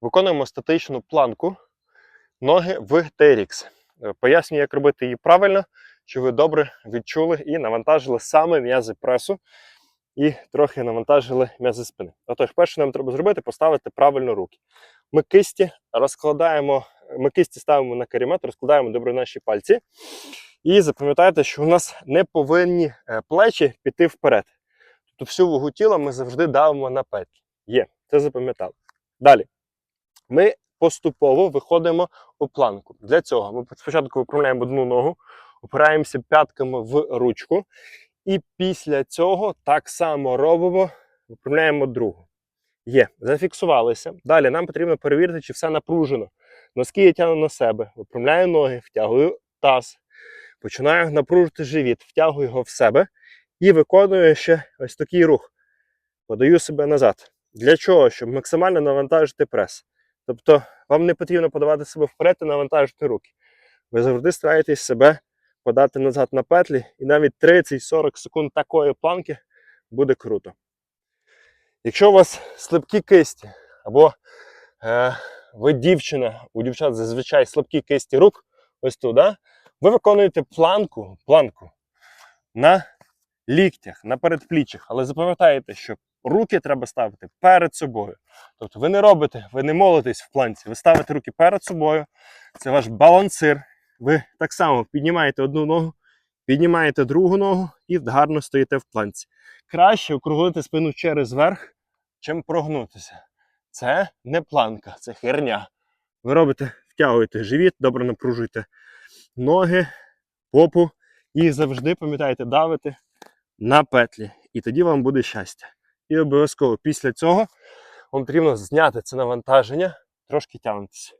Виконуємо статичну планку ноги в TRX. Е, Пояснюю, як робити її правильно, щоб ви добре відчули і навантажили саме м'язи пресу і трохи навантажили м'язи спини. Отож, перше, що нам треба зробити, поставити правильно руки. Ми кисті розкладаємо, ми кисті ставимо на карімат, розкладаємо добре наші пальці. І запам'ятайте, що у нас не повинні е, плечі піти вперед. Тобто всю вагу тіла ми завжди давимо на петлі. Є, це запам'ятали. Далі. Ми поступово виходимо у планку. Для цього ми спочатку виправляємо одну ногу, опираємося п'ятками в ручку, і після цього так само робимо, виправляємо другу. Є, зафіксувалися. Далі нам потрібно перевірити, чи все напружено. Носки я тягну на себе, виправляю ноги, втягую таз, починаю напружити живіт, втягую його в себе і виконую ще ось такий рух. Подаю себе назад. Для чого? Щоб максимально навантажити прес. Тобто вам не потрібно подавати себе вперед і навантажити руки. Ви завжди стараєтесь себе подати назад на петлі, і навіть 30-40 секунд такої планки буде круто. Якщо у вас слабкі кисті, або е, ви дівчина, у дівчат зазвичай слабкі кисті рук, ось тут, да? ви виконуєте планку, планку на ліктях, на передпліччях, але запам'ятайте, що руки треба ставити перед собою. Тобто ви не робите, ви не молитесь в планці, ви ставите руки перед собою. Це ваш балансир. Ви так само піднімаєте одну ногу, піднімаєте другу ногу і гарно стоїте в планці. Краще округлити спину через верх, чим прогнутися. Це не планка, це херня. Ви робите, втягуєте живіт, добре напружуєте ноги, попу і завжди пам'ятайте, давите на петлі. І тоді вам буде щастя. І обов'язково після цього вам потрібно зняти це навантаження, трошки тягнутися.